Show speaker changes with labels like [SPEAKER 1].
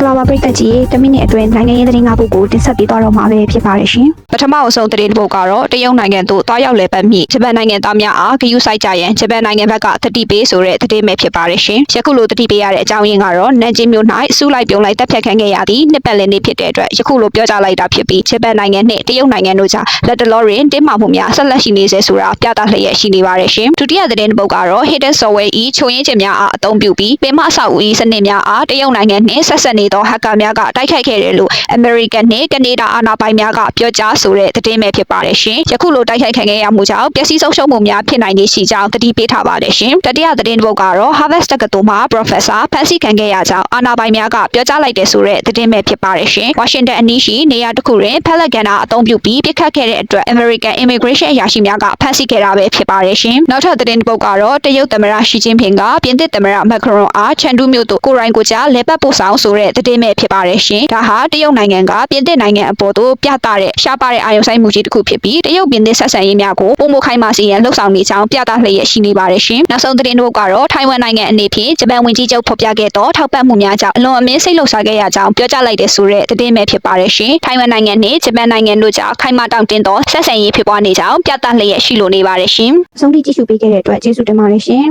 [SPEAKER 1] ္ဂလာပါပရိသတ်ကြီးတမိနစ်အတွင်းနိုင်ငံရေးသတင်း၅ပုဒ်ကိုတင်ဆက်ပေးသွားတော့မှာပဲဖြစ်ပါတယ်ရှင်ပထမအဆုံးသတင်းတစ်ပုဒ်ကတော့တရုတ်နိုင်ငံသို့တွားရောက်လည်ပတ်မိဂျပန်နိုင်ငံသားများအားဂယုစိုက်ကြရန်ဂျပန်နိုင်ငံဘက်ကတတိပေးဆိုတဲ့သတင်းပဲဖြစ်ပါတယ်ရှင်ယခုလိုတတိပေးရတဲ့အကြောင်းရင်းကတော့နန်ဂျင်းမြို့၌စုလိုက်ပြုံလိုက်တပ်ဖြတ်ခံခဲ့ရသည့်နှစ်ပတ်လည်နေ့ဖြစ်တဲ့အတွက်ယခုလိုပြောကြားလိုက်တာဖြစ်ပြီးဂျပန်နိုင်ငံနှင့်တရုတ်နိုင်ငံတို့ကြားလက်တလောတွင်တင်းမာမှုများဆက်လက်ရှိနေစေဆိုတာပြသလျက်ရှိနေပါတယ်ရှင်ဒုတိယသတင်းတစ်ပုဒ်ကတော့ Hidden Software ၏ချိုးရင်းချင်များအားအသုံးပြုပြီးပင်မအဆောက်အဦ၏စနစ်များအားတရုတ်နိုင်ငံနှင့်ဆက်ဆက်နေသောဟက်ကာများကတိုက်ခိုက်ခဲ့တယ်လို့ American နှင့်ကနေဒါအာဏာပိုင်များကပြောကြားဆိုတဲ့သတင်းပဲဖြစ်ပါတယ်ရှင်ယခုလိုတိုက်ခိုက်ခံခဲ့ရမှုကြောင့်ပျက်စီးဆုံးရှုံးမှုများဖြစ်နိုင်ခြေရှိကြောင်းသတိပေးထားပါတယ်ရှင်တတိယသတင်းတစ်ပုဒ်ကတော့ Harvard တက္ကသိုလ်မှ Professor ဖန်ဆီးခံခဲ့ရကြောင်းအာဏာပိုင်များကပြောကြားလိုက်တယ်ဆိုတဲ့သတင်းပဲဖြစ်ပါတယ်ရှင်ဝါရှင်တန်အနီးရှိနေရာတစ်ခုတွင်ဖက်လက်ကန်နာအသုံးပြုပြီးပြစ်ခတ်ခဲ့တဲ့အတွက် American Immigration အရာရှိများကဖမ်းဆီးခဲ့တာပဲဖြစ်ပါတယ်ရှင်နောက်ထပ်သတင်းတစ်ပုဒ်ကတော့တရုတ်သမ္မတရှီကျင်းဖင်ကပြင်သစ်သမ္မတမက်ခရွန်အားချန်ဒူးမြို့သို့ကိုရိုင်းကိုကြားလဲပတ်ပို့ဆောင်ဆိုတဲ့သတင်းပဲဖြစ်ပါတယ်ရှင်ဒါဟာတရုတ်နိုင်ငံကပြင်သစ်နိုင်ငံအပေါ်သို့ပြသတဲ့ရှားပါတဲ့အာရုံစိုက်မှုကြီးတစ်ခုဖြစ်ပြီးတရုတ်ပြင်သစ်ဆက်ဆံရေးများကိုပုံမခိုင်းပါစီရန်လှုပ်ဆောင်နေကြောင်းပြသလျက်ရှိနေပါတယ်ရှင်နောက်ဆုံးသတင်းတစ်ပုဒ်ကတော့ထိုင်ဝမ်နိုင်ငံအနေဖြင့်ဂျပန်ဝန်ကြီးချုပ်ဖော်ပြခဲ့သောထောက်ပံ့မှုများကြောင့်အလွန်အမင်းစိတ်လှုပ်ရှားခဲ့ရကြောင်းပြောကြားလိုက်တဲ့ဆိုတဲ့သတင်းပဲဖြစ်ပါတယ်ရှင်ထိုင်ဝမ်နိုင်ငံနဲ့ဂျပန်နိုင်ငံတို့ကြားခိုင်မာတောင့်တင်းသောဆက်ဆံရေးဖြစ်ပွားနေကြောင်းပြသလျက်ရှိလိုနေပါတယ်ရှင်ဆုံးဖြတ်ကြည့်ရှုပေးခဲ့တဲ့အတွက်ကျေးဇူးတင်ပါတယ်ရှင်